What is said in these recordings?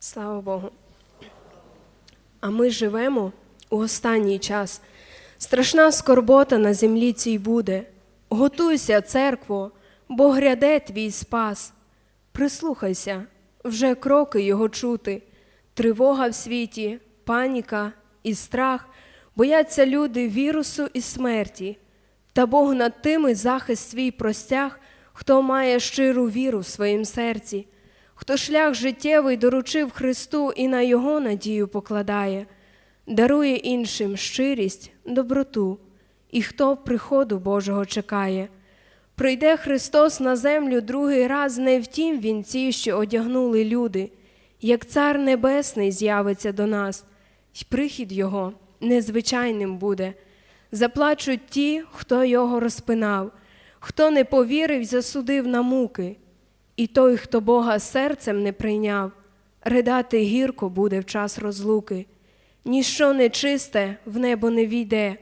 Слава Богу. А ми живемо у останній час. Страшна скорбота на землі цій буде. Готуйся, церкво, бо гряде твій спас. Прислухайся, вже кроки його чути. Тривога в світі, паніка і страх, бояться люди вірусу і смерті. Та Бог над тими захист свій простяг, хто має щиру віру в своїм серці, хто шлях життєвий доручив Христу і на Його надію покладає, дарує іншим щирість, доброту, і хто приходу Божого чекає. Прийде Христос на землю другий раз не в тім вінці, що одягнули люди, як Цар Небесний з'явиться до нас, й прихід Його незвичайним буде. Заплачуть ті, хто його розпинав, хто не повірив, засудив на муки, і той, хто Бога серцем не прийняв, ридати гірко буде в час розлуки. Ніщо нечисте в небо не війде,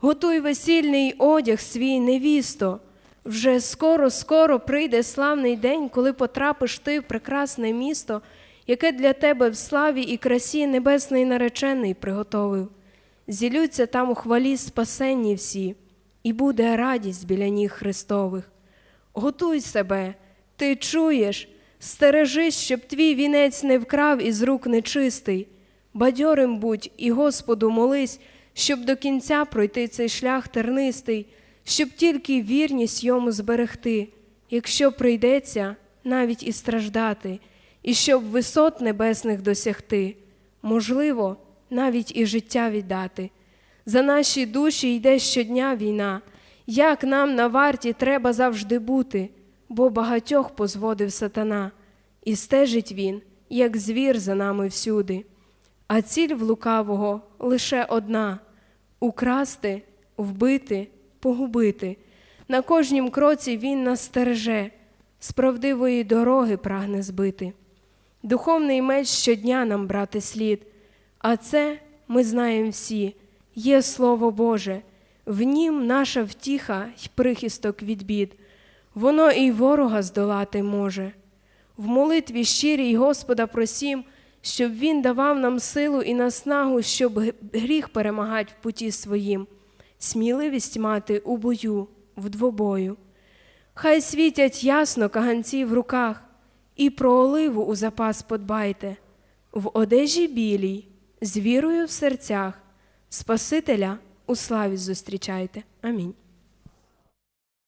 готуй весільний одяг свій невісто. Вже скоро, скоро прийде славний день, коли потрапиш ти в прекрасне місто, яке для тебе в славі і красі небесний наречений приготовив. Зілються там у хвалі спасенні всі, і буде радість біля ніг Христових. Готуй себе, ти чуєш, стережись, щоб твій вінець не вкрав із рук нечистий. Бадьорим будь і Господу молись, щоб до кінця пройти цей шлях тернистий, щоб тільки вірність йому зберегти, якщо прийдеться навіть і страждати, і щоб висот небесних досягти, можливо, навіть і життя віддати. За наші душі йде щодня війна, як нам на варті треба завжди бути, бо багатьох позводив сатана, і стежить він, як звір за нами всюди. А ціль в лукавого лише одна украсти, вбити, погубити. На кожнім кроці він нас стереже, з правдивої дороги прагне збити. Духовний меч щодня нам брати слід, а це ми знаємо всі, є Слово Боже, в нім наша втіха й прихисток від бід, воно і ворога здолати може. В молитві щирій Господа просім, щоб Він давав нам силу і наснагу, щоб гріх перемагати в путі своїм, сміливість мати у бою, в двобою. Хай світять ясно каганці в руках, і про оливу у запас подбайте, в одежі білій, з вірою в серцях, Спасителя у славі зустрічайте. Амінь.